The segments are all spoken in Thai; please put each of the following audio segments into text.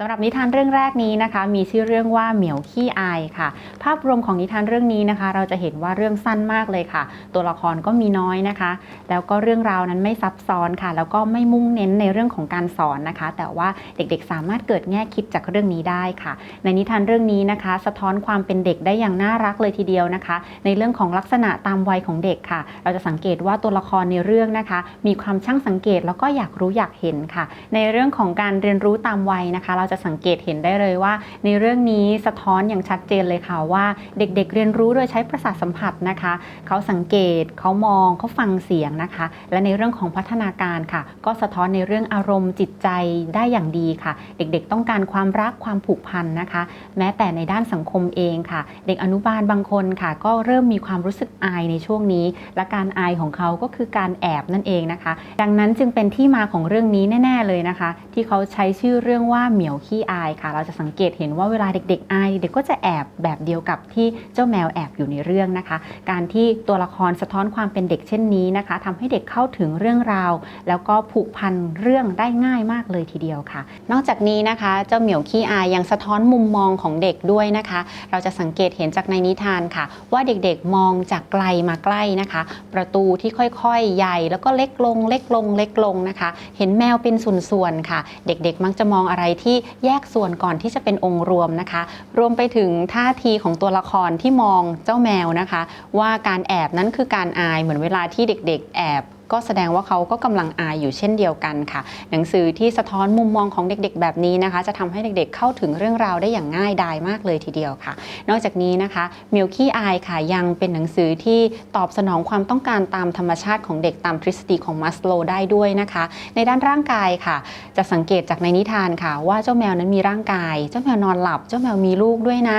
สำหรับนิทานเรื่องแรกนี้นะคะ มีชื่อเรื่องว่าเหมียวขี้อายค่ะ ภาพรวมของนิทานเรื่องนี้นะคะ เราจะเห็นว่าเรื่องสั้นมากเลยค่ะ ตัวละครก็มีน้อยนะคะ แล้วก็เรื่องราวนั้นไม่ซับซ้อนค่ะ แล้วก็ไม่มุ่งเน้นในเรื่องของการสอนนะคะ แต่ว่าเด็กๆ สามารถเกิดแง่คิดจากเรื่องนี้ได้ค่ะ ในนิทานเรื่องนี้นะคะ สะท้อนความเป็นเด็กได้อย่างน่ารักเลยทีเดียวนะคะ ในเรื่องของลักษณะตามวัยของเด็กค่ะ เราจะสังเกตว่าตัวละครในเรื่องนะคะ มีความช่างสังเกตแล้วก็อยากรู้อยากเห็นค่ะ ในเรื่องของการเรียนรู้ตามวัยนะคะจะสังเกตเห็นได้เลยว่า ในเรื่องนี้สะท้อนอย่างชัดเจนเลยค่ะว่า เด็กๆ เรียนรู้โดยใช้ประสาทสัมผัสนะคะ เขาสังเกตเขามองเขาฟังเสียงนะคะ และในเรื่องของพัฒนาการค่ะ ก็สะท้อนในเรื่องอารมณ์จิตใจได้อย่างดีค่ะ เด็กๆ ต้องการความรักความผูกพันนะคะ แม้แต่ในด้านสังคมเองค่ะ เด็กอนุบาลบางคนค่ะ ก็เริ่มมีความรู้สึกอายในช่วงนี้ และการอายของเขาก็คือการแอบนั่นเองนะคะ ดังนั้นจึงเป็นที่มาของเรื่องนี้แน่ ๆเลยนะคะ ที่เขาใช้ชื่อเรื่องว่าเหมียวขี้อายค่ะ เราจะสังเกตเห็นว่าเวลาเด็ก ๆ อายเด็กก็จะแอบแบบเดียวกับที่เจ้าแมวแอบอยู่ในเรื่องนะคะ การที่ตัวละครสะท้อนความเป็นเด็กเช่นนี้นะคะทำให้เด็กเข้าถึงเรื่องราว แล้วก็ผูกพันเรื่องได้ง่ายมากเลยทีเดียวค่ะ นอกจากนี้นะคะเจ้าเหมียวขี้อายยังสะท้อนมุมมองของเด็กด้วยนะคะ เราจะสังเกตเห็นจากในนิทานค่ะ ว่าเด็กๆมองจากไกลมาใกล้นะคะ ประตูที่ค่อยๆ ใหญ่แล้วก็เล็กลงเล็กลงเล็กลงนะคะ เห็นแมวเป็นส่วนๆค่ะ เด็กๆมักจะมองอะไรที่แยกส่วนก่อนที่จะเป็นองค์รวมนะคะ รวมไปถึงท่าทีของตัวละครที่มองเจ้าแมวนะคะ ว่าการแอบนั้นคือการอายเหมือนเวลาที่เด็ก ๆ แอบ ก็แสดงว่าเขาก็กำลังอายอยู่เช่นเดียวกันค่ะ หนังสือที่สะท้อนมุมมองของเด็กๆ แบบนี้นะคะ จะทำให้เด็กๆเข้าถึงเรื่องราวได้อย่างง่ายดายมากเลยทีเดียวค่ะ นอกจากนี้นะคะมิลกี้อายค่ะยังเป็นหนังสือที่ตอบสนองความต้องการตามธรรมชาติของเด็กตามทฤษฎีของมัสโลได้ด้วยนะคะ ในด้านร่างกายค่ะ จะสังเกตจากในนิทานค่ะ ว่าเจ้าแมวนั้นมีร่างกาย เจ้าแมวนอนหลับ เจ้าแมวมีลูกด้วยนะ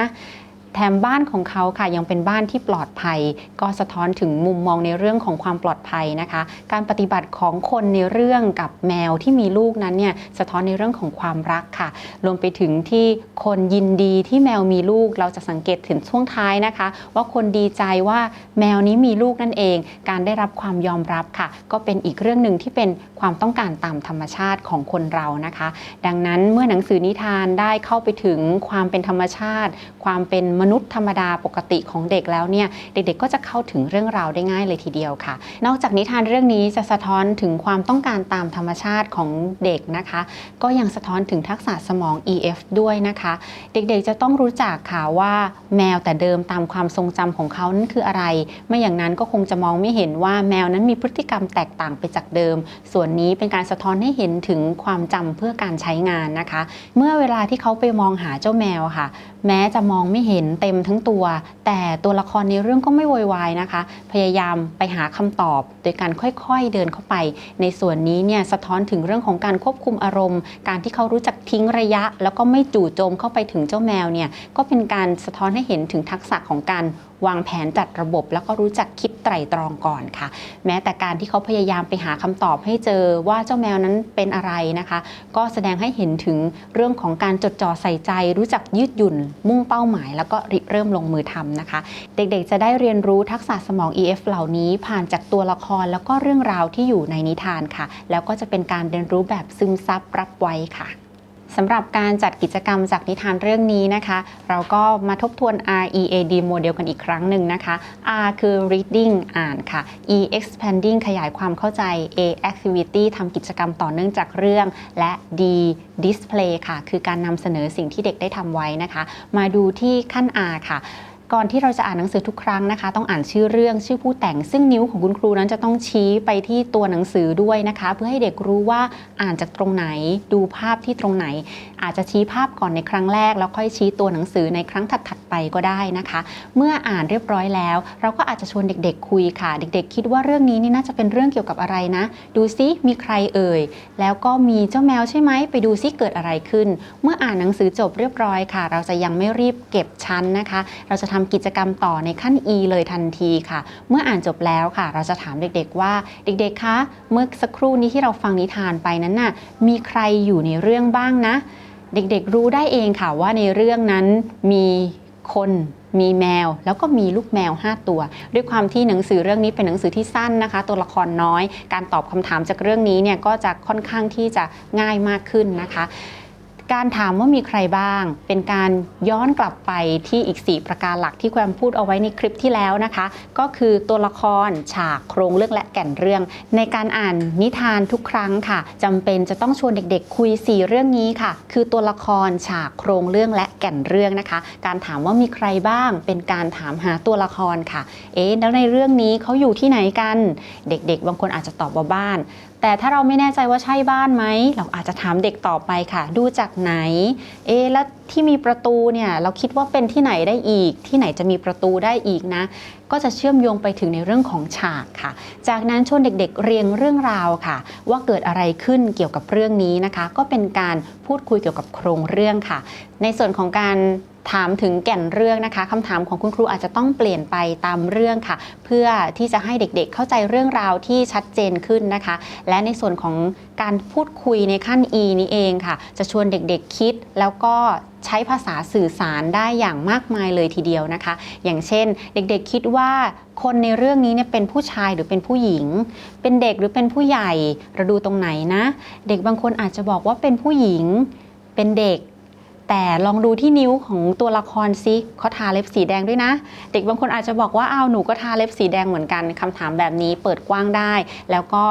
แถมบ้านของเขาค่ะยังเป็นบ้านที่ปลอดภัย ก็สะท้อนถึงมุมมองในเรื่องของความปลอดภัยนะคะ การปฏิบัติของคนในเรื่องกับแมวที่มีลูกนั้นเนี่ยสะท้อนในเรื่องของความรักค่ะ รวมไปถึงที่คนยินดีที่แมวมีลูกเราจะสังเกตถึงช่วงท้ายนะคะ ว่าคนดีใจว่าแมวนี้มีลูกนั่นเอง การได้รับความยอมรับค่ะ ก็เป็นอีกเรื่องหนึ่งที่เป็นความต้องการตามธรรมชาติของคนเรานะคะ ดังนั้นเมื่อหนังสือนิทานได้เข้าไปถึงความเป็นธรรมชาติ ความเป็นมนุษย์ธรรมดาปกติของเด็กแล้วเนี่ยเด็กๆก็จะเข้าถึงเรื่องราวได้ง่ายเลยทีเดียวค่ะ นอกจากนิทานเรื่องนี้จะสะท้อนถึงความต้องการตามธรรมชาติของเด็กนะคะ ก็ยังสะท้อนถึงทักษะสมอง EF ด้วยนะคะ เด็กๆจะต้องรู้จักค่ะว่าแมวแต่เดิมตามความทรงจำของเขานั้นคืออะไร ไม่อย่างนั้นก็คงจะมองไม่เห็นว่าแมวนั้นมีพฤติกรรมแตกต่างไปจากเดิม ส่วนนี้เป็นการสะท้อนให้เห็นถึงความจำเพื่อการใช้งานนะคะ เมื่อเวลาที่เขาไปมองหาเจ้าแมวค่ะ แม้จะมองไม่เห็นเต็มทั้งตัว แต่ตัวละครในเรื่องก็ไม่โวยวายนะคะ พยายามไปหาคำตอบ โดยการค่อยๆเดินเข้าไป ในส่วนนี้เนี่ยสะท้อนถึงเรื่องของการควบคุมอารมณ์ การที่เขารู้จักทิ้งระยะ แล้วก็ไม่จู่โจมเข้าไปถึงเจ้าแมวเนี่ยก็เป็นการสะท้อนให้เห็นถึงทักษะของการวางแผนจัดระบบ แล้วก็รู้จักคิดไตร่ตรองก่อนค่ะ แม้แต่การที่เขาพยายามไปหาคำตอบให้เจอว่าเจ้าแมวนั้นเป็นอะไรนะคะ ก็แสดงให้เห็นถึงเรื่องของการจดจ่อใส่ใจ รู้จักยืดหยุ่น มุ่งเป้าหมาย แล้วก็ริเริ่มลงมือทำนะคะ เด็กๆ จะได้เรียนรู้ทักษะสมอง EF เหล่านี้ผ่านจากตัวละครแล้วก็เรื่องราวที่อยู่ในนิทานค่ะ แล้วก็จะเป็นการเรียนรู้แบบซึมซับรับไว้ค่ะ สำหรับการจัดกิจกรรมจากนิทานเรื่องนี้นะคะ เราก็มาทบทวน READ โมเดลกันอีกครั้งหนึ่งนะคะ R คือ reading อ่านค่ะ E expanding ขยายความเข้าใจ A activity ทำกิจกรรมต่อเนื่องจากเรื่อง และ D display ค่ะ คือการนำเสนอสิ่งที่เด็กได้ทำไว้นะคะ มาดูที่ขั้น R ค่ะ ก่อนที่เราจะอ่านหนังสือทุกครั้งนะคะ ต้องอ่านชื่อเรื่องชื่อผู้แต่ง ซึ่งนิ้วของคุณครูนั้นจะต้องชี้ไปที่ตัวหนังสือด้วยนะคะ เพื่อให้เด็กรู้ว่าอ่านจากตรงไหนดูภาพที่ตรงไหน อาจจะชี้ภาพก่อนในครั้งแรก แล้วค่อยชี้ตัวหนังสือในครั้งถัดๆไปก็ได้นะคะ เมื่ออ่านเรียบร้อยแล้ว เราก็อาจจะชวนเด็กๆ คุยค่ะ เด็กๆ คิดว่าเรื่องนี้นี่น่าจะเป็นเรื่องเกี่ยวกับอะไรนะ ดูซิมีใครเอ่ยแล้วก็มีเจ้าแมวใช่ไหมไปดูซิเกิดอะไรขึ้น เมื่ออ่านหนังสือจบเรียบร้อยค่ะ เราจะยังไม่รีบเก็บชั้นนะคะ เราจะทำกิจกรรมต่อในขั้น E เลยทันทีค่ะ เมื่ออ่านจบแล้วค่ะ เราจะถามเด็กๆว่า เด็กๆคะเมื่อสักครู่นี้ที่เราฟังนิทานไปนั้นน่ะมีใครอยู่ในเรื่องบ้างนะ เด็กๆรู้ได้เองค่ะว่าในเรื่องนั้นมีคนมีแมวแล้วก็มีลูกแมว 5 ตัว ด้วยความที่หนังสือเรื่องนี้เป็นหนังสือที่สั้นนะคะ ตัวละครน้อย การตอบคำถามจากเรื่องนี้เนี่ยก็จะค่อนข้างที่จะง่ายมากขึ้นนะคะ การถามว่ามีใครบ้าง เป็นการย้อนกลับไปที่อีก 4 ประการหลักที่แควมพูดเอาไว้ในคลิปที่แล้วนะคะ ก็คือตัวละครฉากโครงเรื่องและแก่นเรื่อง ในการอ่านนิทานทุกครั้งค่ะจำเป็นจะต้องชวนเด็กๆ คุย 4 เรื่องนี้ค่ะ คือตัวละครฉากโครงเรื่องและแก่นเรื่องนะคะ การถามว่ามีใครบ้าง เป็นการถามหาตัวละครค่ะ เอ๊ะแล้วในเรื่องนี้เขาอยู่ที่ไหนกัน เด็กๆ บางคนอาจจะตอบว่าบ้าน แต่ถ้าเราไม่แน่ใจว่าใช่บ้านไหม เราอาจจะถามเด็กต่อไปค่ะ ดูจากไหน เอ๊แล้วที่มีประตูเนี่ยเราคิดว่าเป็นที่ไหนได้อีก ที่ไหนจะมีประตูได้อีกนะก็จะเชื่อมโยงไปถึงในเรื่องของฉากค่ะ จากนั้นชวนเด็กๆ เรียงเรื่องราวค่ะ ว่าเกิดอะไรขึ้นเกี่ยวกับเรื่องนี้นะคะ ก็เป็นการพูดคุยเกี่ยวกับโครงเรื่องค่ะ ในส่วนของการถามถึงแก่นเรื่องนะคะคำถามของคุณครูอาจจะต้องเปลี่ยนไปตามเรื่องค่ะ เพื่อที่จะให้เด็กๆ เข้าใจเรื่องราวที่ชัดเจนขึ้นนะคะ และในส่วนของ การพูดคุยในขั้น E นี้เองค่ะ จะชวนเด็กๆคิดแล้วก็ใช้ภาษาสื่อสารได้อย่างมากมายเลยทีเดียวนะคะ อย่างเช่น เด็กๆคิดว่าคนในเรื่องนี้เนี่ยเป็นผู้ชายหรือเป็นผู้หญิง เป็นเด็กหรือเป็นผู้ใหญ่เราดูตรงไหนนะ เด็กบางคนอาจจะบอกว่าเป็นผู้หญิง เป็นเด็ก แต่ลองดูที่นิ้วของตัวละครซิเขาทาเล็บสีแดงด้วยนะ เด็กบางคนอาจจะบอกว่าอ้าวหนูก็ทาเล็บสีแดงเหมือนกันคำถามแบบนี้เปิดกว้างได้ แล้วก็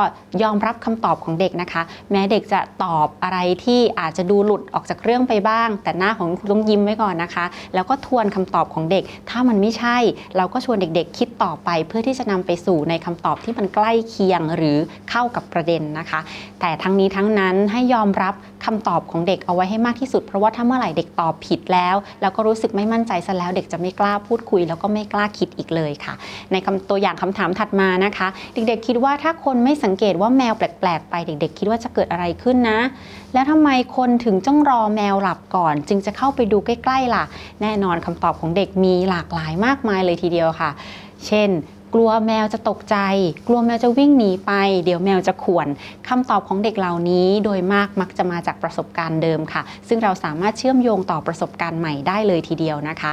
ยอมรับคำตอบของเด็กนะคะ แม้เด็กจะตอบอะไรที่อาจจะดูหลุดออกจากเรื่องไปบ้าง แต่หน้าของคุณต้องยิ้มไว้ก่อนนะคะ แล้วก็ทวนคำตอบของเด็ก ถ้ามันไม่ใช่ เราก็ชวนเด็กๆ คิดต่อไป เพื่อที่จะนำไปสู่ในคำตอบที่มันใกล้เคียงหรือเข้ากับประเด็นนะคะ แต่ทั้งนี้ทั้งนั้นให้ยอมรับ คำตอบของเด็กเอาไว้ให้มากที่สุด เพราะว่าถ้าเมื่อไหร่เด็กตอบผิดแล้ว แล้วก็รู้สึกไม่มั่นใจซะแล้ว เด็กจะไม่กล้าพูดคุย แล้วก็ไม่กล้าคิดอีกเลยค่ะ ในคำตัวอย่างคำถามถัดมานะคะ เด็กๆ คิดว่าถ้าคนไม่สังเกตว่าแมวแปลกๆ ไปเด็ก ๆ คิดว่าจะเกิดอะไรขึ้นนะ แล้วทำไมคนถึงจ้องรอแมวหลับก่อน จึงจะเข้าไปดูใกล้ๆล่ะ แน่นอนคำตอบของเด็กมีหลากหลายมากมายเลยทีเดียวค่ะ เช่น กลัวแมวจะตกใจ กลัวแมวจะวิ่งหนีไป เดี๋ยวแมวจะข่วนคำตอบของเด็กเหล่านี้โดยมากมักจะมาจากประสบการณ์เดิมค่ะ ซึ่งเราสามารถเชื่อมโยงต่อประสบการณ์ใหม่ได้เลยทีเดียวนะคะ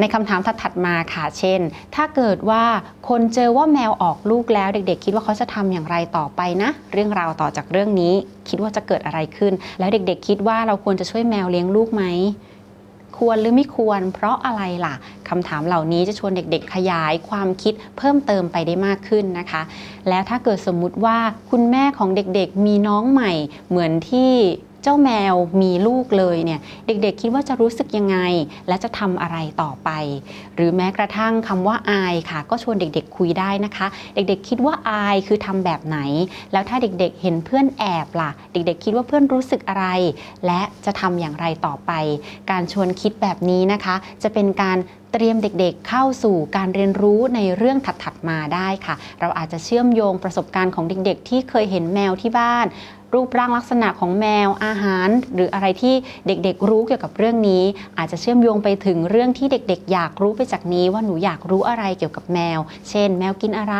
ในคำถามถัดมาค่ะ เช่น ถ้าเกิดว่าคนเจอว่าแมวออกลูกแล้วเด็กๆ คิดว่าเขาจะทำอย่างไรต่อไปนะ เรื่องราวต่อจากเรื่องนี้ คิดว่าจะเกิดอะไรขึ้น แล้วเด็กๆ คิดว่าเราควรจะช่วยแมวเลี้ยงลูกไหม ควรหรือไม่ควร เพราะอะไรล่ะคำถามเหล่านี้จะชวนเด็กๆ ขยายความคิดเพิ่มเติมไปได้มากขึ้นนะคะ และถ้าเกิดสมมุติว่าคุณแม่ของเด็กๆมีน้องใหม่เหมือนที่ เจ้าแมวมีลูกเลยเนี่ยเด็กๆ คิดว่าจะรู้สึกยังไง และจะทำอะไรต่อไป หรือแม้กระทั่งคำว่าอายค่ะ ก็ชวนเด็กๆคุยได้นะคะ เด็กๆคิดว่าอายคือทำแบบไหน แล้วถ้าเด็กๆเห็นเพื่อนแอบล่ะ เด็กๆ คิดว่าเพื่อนรู้สึกอะไร และจะทำอย่างไรต่อไป การชวนคิดแบบนี้นะคะ จะเป็นการเตรียมเด็กๆเข้าสู่การเรียนรู้ในเรื่องถัดๆมาได้ค่ะ เราอาจจะเชื่อมโยงประสบการณ์ของเด็กๆ ที่เคยเห็นแมวที่บ้าน รูปร่างลักษณะของแมวอาหาร หรืออะไรที่เด็กๆรู้เกี่ยวกับเรื่องนี้ อาจจะเชื่อมโยงไปถึงเรื่องที่เด็กๆ อยากรู้ไปจากนี้ว่าหนูอยากรู้อะไรเกี่ยวกับแมว เช่น แมวกินอะไร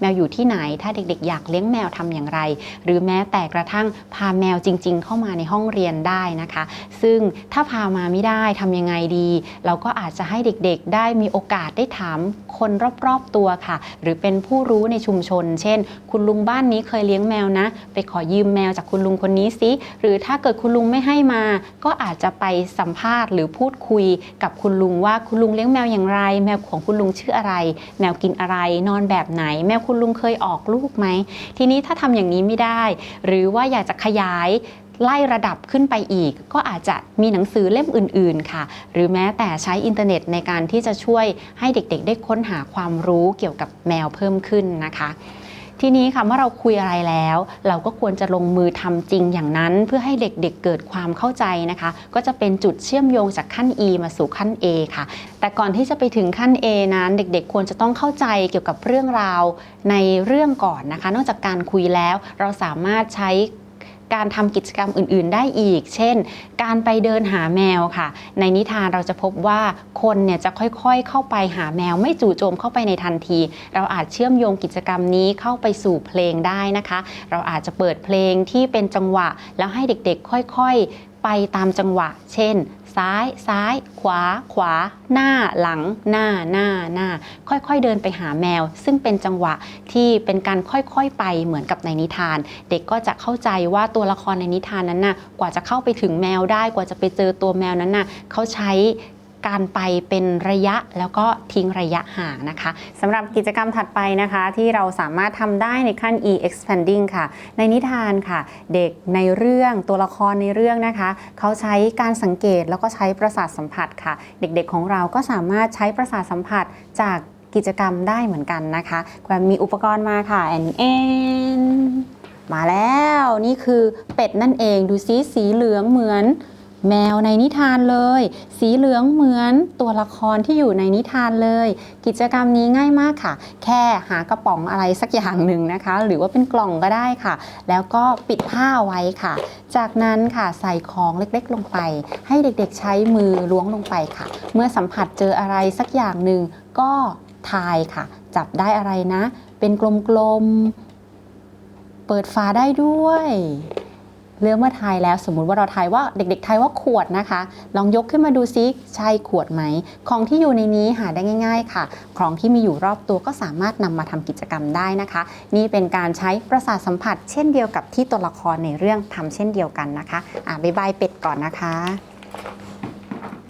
แมวอยู่ที่ไหน ถ้าเด็กๆ อยากเลี้ยงแมวทำอย่างไร หรือแม้แต่กระทั่งพาแมวจริง ๆ เข้ามาในห้องเรียนได้นะคะ ซึ่งถ้าพามาไม่ได้ทำยังไงดี เราก็อาจจะให้เด็กๆ ได้มีโอกาสได้ถามคนรอบๆตัวค่ะ หรือเป็นผู้รู้ในชุมชน เช่น คุณลุงบ้านนี้เคยเลี้ยงแมวนะ ไปขอยืมแมวจากคุณลุงคนนี้สิหรือถ้าเกิดคุณลุงไม่ให้มา ก็อาจจะไปสัมภาษณ์หรือพูดคุยกับคุณลุงว่าคุณลุงเลี้ยงแมวอย่างไร แมวของคุณลุงชื่ออะไร แมวกินอะไร นอนแบบไหน แมวคุณลุงเคยออกลูกไหม ทีนี้ถ้าทำอย่างนี้ไม่ได้ หรือว่าอยากจะขยายไล่ระดับขึ้นไปอีก ก็อาจจะมีหนังสือเล่มอื่น ๆ ค่ะ หรือแม้แต่ใช้อินเทอร์เน็ตในการที่จะช่วยให้เด็กๆ ได้ค้นหาความรู้เกี่ยวกับแมวเพิ่มขึ้นนะคะ ทีนี้ค่ะเมื่อเราคุยอะไรแล้ว เราก็ควรจะลงมือทำจริงอย่างนั้น เพื่อให้เด็กๆเเกิดความเข้าใจนะคะ ก็จะเป็นจุดเชื่อมโยงจากขั้น E มาสู่ขั้น A ค่ะ แต่ก่อนที่จะไปถึงขั้น A นั้นเด็กๆ ควรจะต้องเข้าใจเกี่ยวกับเรื่องราวในเรื่องก่อนนะคะ นอกจากการคุยแล้วเราสามารถใช้ การทำกิจกรรมอื่น ๆ ได้อีก เช่น การไปเดินหาแมวค่ะ ในนิทานเราจะพบว่าคนเนี่ยจะค่อยๆ เข้าไปหาแมว ไม่จู่โจมเข้าไปในทันที เราอาจเชื่อมโยงกิจกรรมนี้เข้าไปสู่เพลงได้นะคะ เราอาจจะเปิดเพลงที่เป็นจังหวะ แล้วให้เด็กๆ ค่อยๆ ไปตามจังหวะ เช่น ซ้ายซ้าย ขวา ขวา หน้าหลัง หน้าหน้าหน้า ค่อยๆเดินไปหาแมว ซึ่งเป็นจังหวะที่เป็นการค่อยๆไปเหมือนกับในนิทาน เด็กก็จะเข้าใจว่าตัวละครในนิทานนั้นน่ะกว่าจะเข้าไปถึงแมวได้กว่าจะไปเจอตัวแมวนั้นน่ะเขาใช้ การไปเป็นระยะแล้วก็ทิ้งระยะห่างนะคะสำหรับกิจกรรมถัดไปนะคะ ที่เราสามารถทำได้ในขั้น e expanding ค่ะ ในนิทานค่ะ เด็กในเรื่องตัวละครในเรื่องนะคะ เขาใช้การสังเกตแล้วก็ใช้ประสาทสัมผัสค่ะ เด็กๆของเราก็สามารถใช้ประสาทสัมผัสจากกิจกรรมได้เหมือนกันนะคะแกวมมีอุปกรณ์มาค่ะแอนแอนมาแล้วนี่คือเป็ดนั่นเองดูซิสีเหลืองเหมือน แมวในนิทานเลย สีเหลืองเหมือนตัวละครที่อยู่ในนิทานเลย กิจกรรมนี้ง่ายมากค่ะ แค่หากระป๋องอะไรสักอย่างหนึ่งนะคะ หรือว่าเป็นกล่องก็ได้ค่ะ แล้วก็ปิดผ้าไว้ค่ะ จากนั้นค่ะใส่ของเล็กๆลงไป ให้เด็กๆใช้มือล้วงลงไปค่ะ เมื่อสัมผัสเจออะไรสักอย่างหนึ่งก็ทายค่ะ จับได้อะไรนะ เป็นกลมๆเปิดฝาได้ด้วย เรื่องเมื่อทายแล้วสมมุติว่าเราทายว่าเด็ก ๆทายว่าขวดนะคะ ลองยกขึ้นมาดูซิใช่ขวดไหม ของที่อยู่ในนี้หาได้ง่าย ๆ ค่ะ ของที่มีอยู่รอบตัวก็สามารถนำมาทำกิจกรรมได้นะคะ นี่เป็นการใช้ประสาทสัมผัส เช่นเดียวกับที่ตัวละครในเรื่องทำเช่นเดียวกันนะคะอะบายบายเป็ดก่อนนะคะ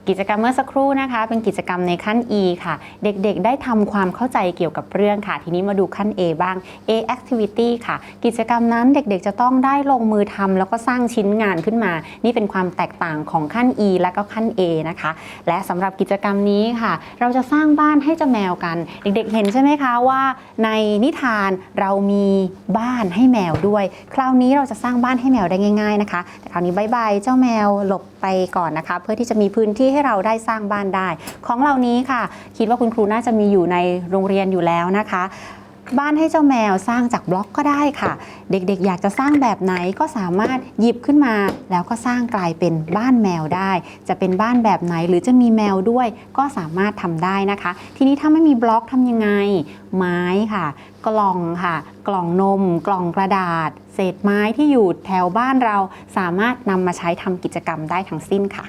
กิจกรรมเมื่อสักครู่นะคะ เป็นกิจกรรมในขั้น E ค่ะ เด็กๆ ได้ทำความเข้าใจเกี่ยวกับเรื่องค่ะ ทีนี้มาดูขั้น A บ้าง A activity ค่ะ กิจกรรมนั้นเด็กๆ จะต้องได้ลงมือทำแล้วก็สร้างชิ้นงานขึ้นมา นี่เป็นความแตกต่างของขั้น E และก็ขั้น A นะคะ และสำหรับกิจกรรมนี้ค่ะ เราจะสร้างบ้านให้เจ้าแมวกัน เด็กๆ เห็นใช่ไหมคะว่า ในนิทานเรามีบ้านให้แมวด้วย คราวนี้เราจะสร้างบ้านให้แมวได้ง่าย ๆนะคะ แต่คราวนี้บายบายเจ้าแมวหลบไปก่อนนะคะ เพื่อที่จะมีพื้นที่ให้เราได้สร้างบ้านได้ ของเหล่านี้ค่ะ คิดว่าคุณครูน่าจะมีอยู่ในโรงเรียนอยู่แล้วนะคะบ้านให้เจ้าแมวสร้างจากบล็อกก็ได้ค่ะ เด็กๆ อยากจะสร้างแบบไหนก็สามารถหยิบขึ้นมา แล้วก็สร้างกลายเป็นบ้านแมวได้ จะเป็นบ้านแบบไหนหรือจะมีแมวด้วย ก็สามารถทำได้นะคะ ทีนี้ถ้าไม่มีบล็อกทำยังไง ไม้ค่ะ กล่องค่ะ กล่องนม กล่องกระดาษ เศษไม้ที่อยู่แถวบ้านเราสามารถนำมาใช้ทำกิจกรรมได้ทั้งสิ้นค่ะ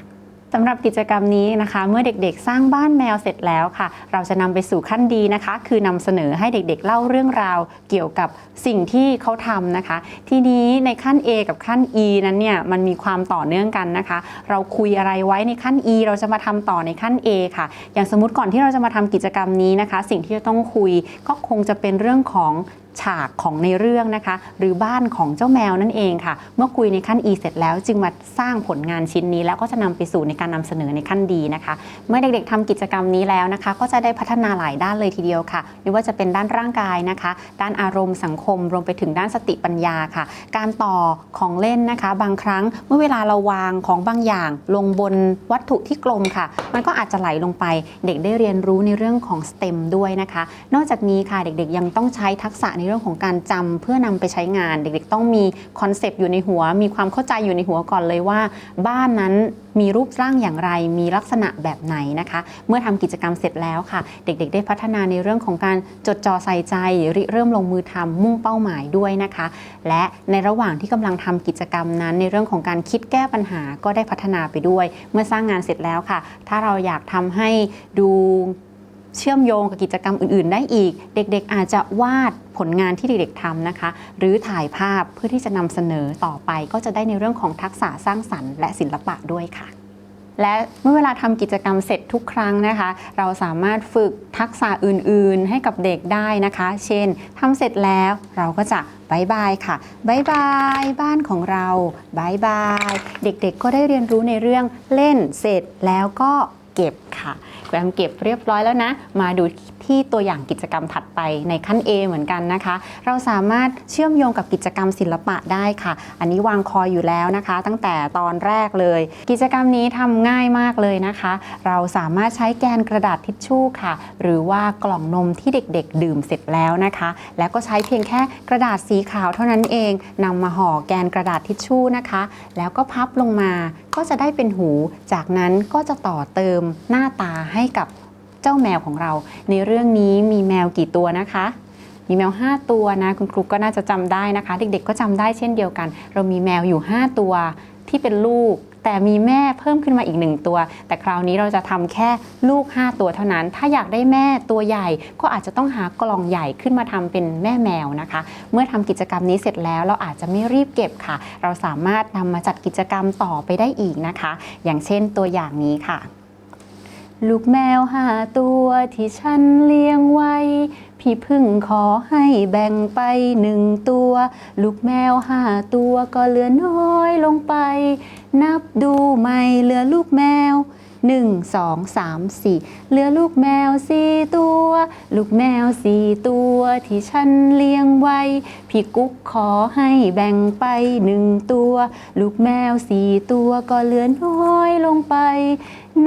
สำหรับกิจกรรมนี้นะคะ เมื่อเด็กๆ สร้างบ้านแมวเสร็จแล้วค่ะ เราจะนำไปสู่ขั้นดีนะคะ คือนำเสนอให้เด็กๆ เล่าเรื่องราว เกี่ยวกับสิ่งที่เขาทำนะคะ ทีนี้ในขั้น A กับขั้น E นั้นเนี่ยมันมีความต่อเนื่องกันนะคะ เราคุยอะไรไว้ในขั้น E เราจะมาทำต่อในขั้น A ค่ะ อย่างสมมติก่อนที่เราจะมาทำกิจกรรมนี้นะคะ สิ่งที่จะต้องคุยก็คงจะเป็นเรื่องของ ฉากของในเรื่องนะคะ หรือบ้านของเจ้าแมวนั่นเองค่ะ เมื่อคุยในขั้น E เสร็จแล้วจึงมาสร้างผลงานชิ้นนี้ แล้วก็จะนำไปสู่ในการนำเสนอในขั้นดีนะคะ เมื่อเด็กๆทำกิจกรรมนี้แล้วนะคะ ก็จะได้พัฒนาหลายด้านเลยทีเดียวค่ะ ไม่ว่าจะเป็นด้านร่างกายนะคะ ด้านอารมณ์สังคมรวมไปถึงด้านสติปัญญาค่ะ การต่อของเล่นนะคะ บางครั้งเมื่อเวลาเราวางของบางอย่าง ลงบนวัตถุที่กลมค่ะ มันก็อาจจะไหลลงไป เด็กได้เรียนรู้ในเรื่องของ STEM ด้วยนะคะ นอกจากนี้ค่ะเด็กๆยังต้องใช้ทักษะในเรื่องของการจำเพื่อนำไปใช้งาน เด็กๆ ต้องมีคอนเซปต์อยู่ในหัว มีความเข้าใจอยู่ในหัวก่อนเลยว่า บ้านนั้นมีรูปร่างอย่างไร มีลักษณะแบบไหนนะคะ เมื่อทำกิจกรรมเสร็จแล้วค่ะ เด็กๆ ได้พัฒนาในเรื่องของการจดจ่อใส่ใจริเริ่มลงมือทำมุ่งเป้าหมายด้วยนะคะ และในระหว่างที่กำลังทำกิจกรรมนั้น ในเรื่องของการคิดแก้ปัญหาก็ได้พัฒนาไปด้วย เมื่อสร้างงานเสร็จแล้วค่ะ ถ้าเราอยากทำให้ดู เชื่อมโยงกับกิจกรรมอื่น ๆ ได้อีก เด็กๆ อาจจะวาดผลงานที่เด็กๆทำนะคะ หรือถ่ายภาพเพื่อที่จะนำเสนอต่อไป ก็จะได้ในเรื่องของทักษะสร้างสรรค์และศิลปะด้วยค่ะและเมื่อเวลาทำกิจกรรมเสร็จทุกครั้งนะคะ เราสามารถฝึกทักษะอื่นๆ ให้กับเด็กได้นะคะ เช่นทำเสร็จแล้วเราก็จะบายบายค่ะบายบายบ้านของเราบายบาย เด็กๆก็ได้เรียนรู้ในเรื่องเล่นเสร็จแล้วก็ เก็บค่ะแกรมเก็บเรียบร้อยแล้วนะ มาดู ที่ตัวอย่างกิจกรรมถัดไปในขั้น A เหมือนกันนะคะ เราสามารถเชื่อมโยงกับกิจกรรมศิลปะได้ค่ะ อันนี้วางคอยอยู่แล้วนะคะ ตั้งแต่ตอนแรกเลย กิจกรรมนี้ทำง่ายมากเลยนะคะ เราสามารถใช้แกนกระดาษทิชชู่ค่ะ หรือว่ากล่องนมที่เด็กๆ ดื่มเสร็จแล้วนะคะ แล้วก็ใช้เพียงแค่กระดาษสีขาวเท่านั้นเองนำมาห่อแกนกระดาษทิชชู่นะคะ แล้วก็พับลงมาก็จะได้เป็นหู จากนั้นก็จะต่อเติมหน้าตาให้กับ เจ้าแมวของเรา ในเรื่องนี้มีแมวกี่ตัวนะคะ มีแมว 5 ตัวนะคุณครูก็น่าจะจำได้นะคะ เด็กๆก็จำได้เช่นเดียวกัน เรามีแมวอยู่ 5 ตัวที่เป็นลูก แต่มีแม่เพิ่มขึ้นมาอีกหนึ่งตัว แต่คราวนี้เราจะทำแค่ลูก 5 ตัวเท่านั้น ถ้าอยากได้แม่ตัวใหญ่ก็อาจจะต้องหากล่องใหญ่ขึ้นมาทำเป็นแม่แมวนะคะ เมื่อทำกิจกรรมนี้เสร็จแล้วเราอาจจะไม่รีบเก็บค่ะ เราสามารถนำมาจัดกิจกรรมต่อไปได้อีกนะคะ อย่างเช่นตัวอย่างนี้ค่ะ ลูกแมวห้าตัวที่ฉันเลี้ยงไว้ พี่พึ่งขอให้แบ่งไปหนึ่งตัว ลูกแมวห้าตัวก็เหลือน้อยลงไป นับดูไม่เหลือลูกแมว หนึ่งสองสามสี่เหลือลูกแมวสี่ตัว ลูกแมวสี่ตัวที่ฉันเลี้ยงไว้ พี่กุ๊กขอให้แบ่งไปหนึ่งตัว ลูกแมวสี่ตัวก็เหลือน้อยลงไป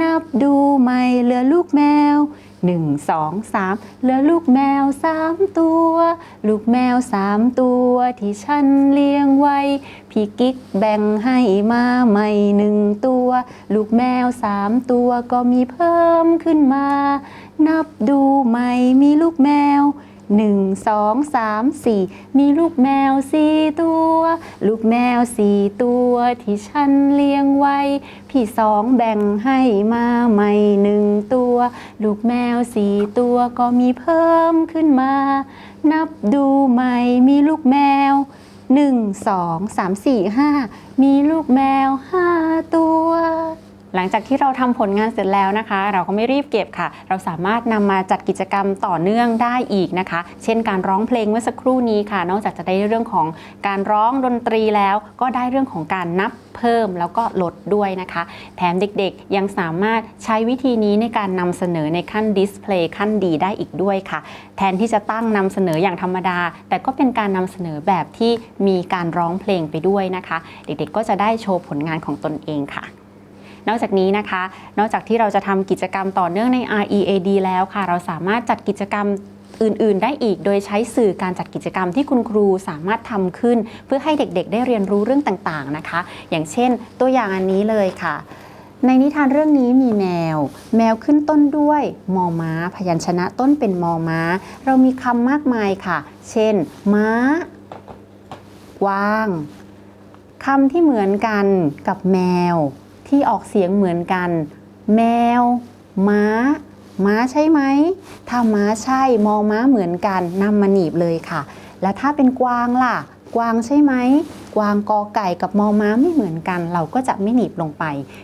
นับดูไม่เหลือลูกแมว หนึ่งสองสามเหลือลูกแมวสามตัว ลูกแมวสามตัวที่ฉันเลี้ยงไว้ พี่กิ๊กแบ่งให้มาใหม่หนึ่งตัว ลูกแมวสามตัวก็มีเพิ่มขึ้นมา นับดูใหม่มีลูกแมว หนึ่งสองสามสี่มีลูกแมวสี่ตัว ลูกแมวสี่ตัวที่ฉันเลี้ยงไว้ พี่สองแบ่งให้มาใหม่หนึ่งตัว ลูกแมวสี่ตัวก็มีเพิ่มขึ้นมา นับดูใหม่มีลูกแมวหนึ่งสองสามสี่ห้ามีลูกแมวห้าตัว หลังจากที่เราทำผลงานเสร็จแล้วนะคะ เราก็ไม่รีบเก็บค่ะ เราสามารถนำมาจัดกิจกรรมต่อเนื่องได้อีกนะคะ เช่นการร้องเพลงเมื่อสักครู่นี้ค่ะ นอกจากจะได้เรื่องของการร้องดนตรีแล้ว ก็ได้เรื่องของการนับเพิ่มแล้วก็ลดด้วยนะคะ แถมเด็กๆยังสามารถใช้วิธีนี้ในการนำเสนอในขั้นดิสเพลย์ขั้นดีได้อีกด้วยค่ะ แทนที่จะตั้งนำเสนออย่างธรรมดา แต่ก็เป็นการนำเสนอแบบที่มีการร้องเพลงไปด้วยนะคะ เด็กๆก็จะได้โชว์ผลงานของตนเองค่ะ นอกจากนี้นะคะ นอกจากที่เราจะทำกิจกรรมต่อเนื่องใน READ แล้วค่ะ เราสามารถจัดกิจกรรมอื่น ๆ ได้อีก โดยใช้สื่อการจัดกิจกรรมที่คุณครูสามารถทำขึ้น เพื่อให้เด็ก ๆ ได้เรียนรู้เรื่องต่าง ๆ นะคะ อย่างเช่น ตัวอย่างอันนี้เลยค่ะ ในนิทานเรื่องนี้มีแมว แมวขึ้นต้นด้วย มอม้า พยัญชนะต้นเป็นมอม้า เรามีคำมากมายค่ะ เช่น ม้ากวางคำที่เหมือนกันกับแมว ที่ออกเสียงเหมือนกัน แมว ม้า ม้าใช่ไหม ถ้าม้าใช่มองม้าเหมือนกันนำมาหนีบเลยค่ะ และถ้าเป็นกวางล่ะ กวางใช่ไหม กวางกอไก่กับมอม้าไม่เหมือนกัน เราก็จะไม่หนีบลงไป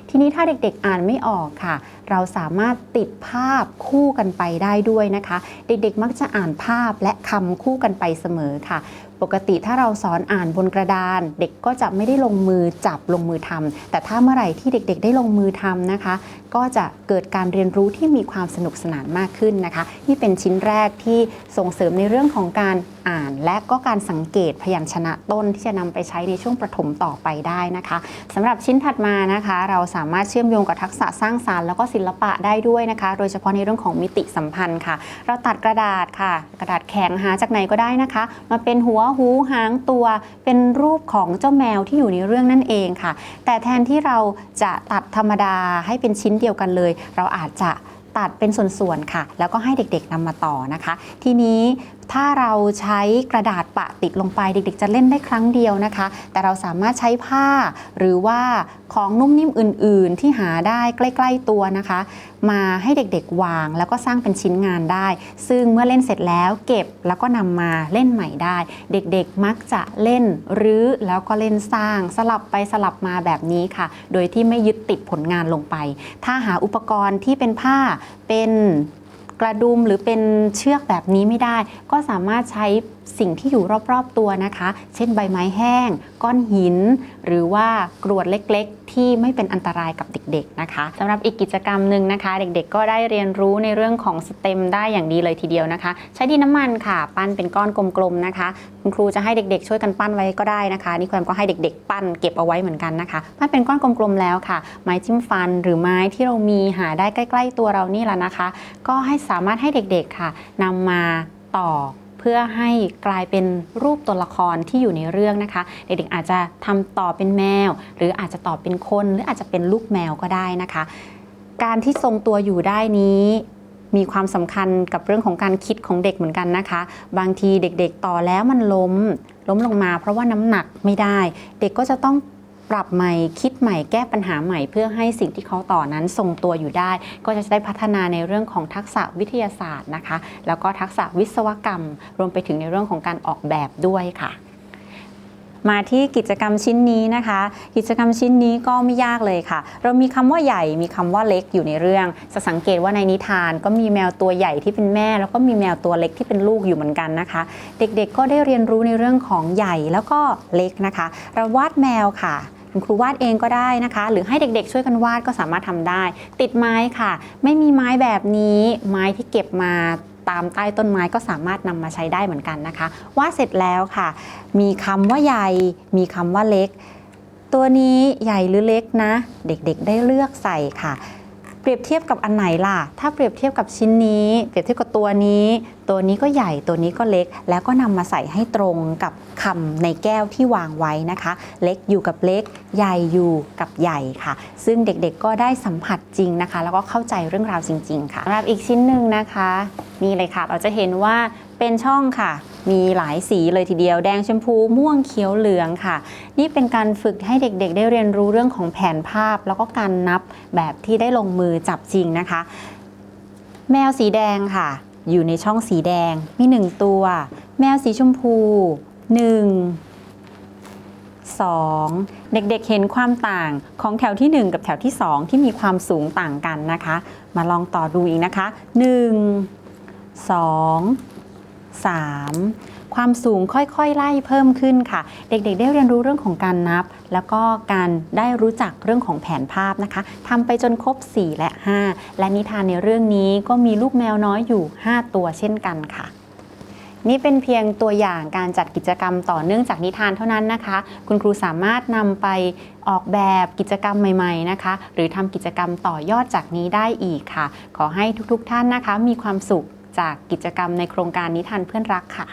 ทีนี้ถ้าเด็กๆอ่านไม่ออกค่ะ เราสามารถติดภาพคู่กันไปได้ด้วยนะคะ เด็กๆมักจะอ่านภาพและคำคู่กันไปเสมอค่ะ ปกติถ้าเราสอนอ่านบนกระดาน เด็กก็จะไม่ได้ลงมือจับลงมือทำแต่ถ้าเมื่อไหร่ที่เด็กๆ ได้ลงมือทำนะคะก็จะเกิดการเรียนรู้ที่มีความสนุกสนานมากขึ้นนะคะนี่เป็นชิ้นแรกที่ส่งเสริมในเรื่องของการอ่าน และก็การสังเกตพยัญชนะต้นที่จะนำไปใช้ในช่วงประถมต่อไปได้นะคะสำหรับชิ้นถัดมานะคะ เราสามารถเชื่อมโยงกับทักษะสร้างสารรค์แล้วก็ศิลปะได้ด้วยนะคะ โดยเฉพาะในเรื่องของมิติสัมพันธ์ค่ะ เราตัดกระดาษค่ะ กระดาษแข็งหาจากไหนก็ได้นะคะ มาเป็นหัวหูหางตัว เป็นรูปของเจ้าแมวที่อยู่ในเรื่องนั่นเองค่ะ แต่แทนที่เราจะตัดธรรมดาให้เป็นชิ้นเดียวกันเลย เราอาจจะตัดเป็นส่วนๆค่ะ แล้วก็ให้เด็กๆนำมาต่อนะคะ ทีนี้ ถ้าเราใช้กระดาษปะติดลงไปเด็กๆ จะเล่นได้ครั้งเดียวนะคะ แต่เราสามารถใช้ผ้าหรือว่าของนุ่มนิ่มอื่น ๆ ที่หาได้ใกล้ ๆตัวนะคะ มาให้เด็กๆวางแล้วก็สร้างเป็นชิ้นงานได้ ซึ่งเมื่อเล่นเสร็จแล้วเก็บแล้วก็นำมาเล่นใหม่ได้ เด็กๆมักจะเล่นรื้อแล้วก็เล่นสร้างสลับไปสลับมาแบบนี้ค่ะ โดยที่ไม่ยึดติดผลงานลงไป ถ้าหาอุปกรณ์ที่เป็นผ้าเป็น กระดุมหรือเป็นเชือกแบบนี้ไม่ได้ ก็สามารถใช้ สิ่งที่อยู่รอบๆตัวนะคะ เช่นใบไม้แห้ง ก้อนหิน หรือว่ากรวดเล็กๆ ที่ไม่เป็นอันตรายกับเด็กๆนะคะสำหรับอีกกิจกรรมหนึ่งนะคะ เด็กๆ ก็ได้เรียนรู้ในเรื่องของสเต็มได้อย่างดีเลยทีเดียวนะคะ ใช้ดินน้ำมันค่ะ ปั้นเป็นก้อนกลมๆนะคะ คุณครูจะให้เด็กๆ ช่วยกันปั้นไว้ก็ได้นะคะนี่คุณก็ให้เด็ก ๆ ปั้นเก็บเอาไว้เหมือนกันนะคะปั้นเป็นก้อนกลมๆแล้วค่ะ ไม้จิ้มฟันหรือไม้ที่เรามีหาได้ใกล้ ๆ ตัวเรานี่แหละนะคะ ก็ให้สามารถให้เด็กๆค่ะนำมาต่อ เพื่อให้กลายเป็นรูปตัวละครที่อยู่ในเรื่องนะคะ เด็กๆอาจจะทำต่อเป็นแมว หรืออาจจะต่อเป็นคน หรืออาจจะเป็นลูกแมวก็ได้นะคะ การที่ทรงตัวอยู่ได้นี้มีความสำคัญกับเรื่องของการคิดของเด็กเหมือนกันนะคะ บางทีเด็กๆ ต่อแล้วมันล้ม ล้มลงมาเพราะว่าน้ำหนักไม่ได้ เด็กก็จะต้อง ปรับใหม่คิดใหม่แก้ปัญหาใหม่เพื่อให้สิ่งที่เขาต่อนั้นทรงตัวอยู่ได้ ก็จะได้พัฒนาในเรื่องของทักษะวิทยาศาสตร์นะคะ แล้วก็ทักษะวิศวกรรม รวมไปถึงในเรื่องของการออกแบบด้วยค่ะมาที่กิจกรรมชิ้นนี้นะคะ กิจกรรมชิ้นนี้ก็ไม่ยากเลยค่ะ เรามีคำว่าใหญ่มีคำว่าเล็กอยู่ในเรื่อง จะสังเกตว่าในนิทานก็มีแมวตัวใหญ่ที่เป็นแม่ แล้วก็มีแมวตัวเล็กที่เป็นลูกอยู่เหมือนกันนะคะ เด็กๆก็ได้เรียนรู้ในเรื่องของใหญ่แล้วก็เล็กนะคะ เราวาดแมวค่ะ คุณครูวาดเองก็ได้นะคะ หรือให้เด็กๆ ช่วยกันวาดก็สามารถทำได้ ติดไม้ค่ะ ไม่มีไม้แบบนี้ไม้ที่เก็บมาตามใต้ต้นไม้ก็สามารถนำมาใช้ได้เหมือนกันนะคะวาดเสร็จแล้วค่ะ มีคำว่าใหญ่มีคำว่าเล็ก ตัวนี้ใหญ่หรือเล็กนะ เด็กๆ ได้เลือกใส่ค่ะ รียบเทียบกับอันไหนล่ะ ถ้าเปรียบเทียบกับชิ้นนี้ เปรียบเทียบกับตัวนี้ ตัวนี้ก็ใหญ่ตัวนี้ก็เล็ก แล้วก็นำมาใส่ให้ตรงกับคำในแก้วที่วางไว้นะคะ เล็กอยู่กับเล็ก ใหญ่อยู่กับใหญ่ค่ะ ซึ่งเด็กๆก็ได้สัมผัสจริงนะคะ แล้วก็เข้าใจเรื่องราวจริง ๆ ค่ะสำหรับอีกชิ้นหนึ่งนะคะ นี่เลยค่ะ เราจะเห็นว่าเป็นช่องค่ะ มีหลายสีเลยทีเดียวแดงชมพูม่วงเขียวเหลืองค่ะ นี่เป็นการฝึกให้เด็กๆ ได้เรียนรู้เรื่องของแผนภาพ แล้วก็การนับแบบที่ได้ลงมือจับจริงนะคะ แมวสีแดงค่ะ อยู่ในช่องสีแดงมีหนึ่งตัว แมวสีชมพูหนึ่งสองเด็กๆเห็นความต่างของแถวที่ 1 กับแถวที่ 2 ที่มีความสูงต่างกันนะคะ มาลองต่อดูอีกนะคะ 1 2 3 ความสูงค่อยๆ ไล่เพิ่มขึ้นค่ะ เด็กๆ ได้เรียนรู้เรื่องของการนับ แล้วก็การได้รู้จักเรื่องของแผนภาพนะคะทำไปจนครบ 4 และ 5 และนิทานในเรื่องนี้ก็มีลูกแมวน้อยอยู่ 5 ตัวเช่นกันค่ะนี่เป็นเพียงตัวอย่างการจัดกิจกรรมต่อเนื่องจากนิทานเท่านั้นนะคะ คุณครูสามารถนำไปออกแบบกิจกรรมใหม่ๆนะคะ หรือทำกิจกรรมต่อยอดจากนี้ได้อีกค่ะ ขอให้ทุกๆท่านนะคะ มีความสุข จากกิจกรรมในโครงการนิทานเพื่อนรักค่ะ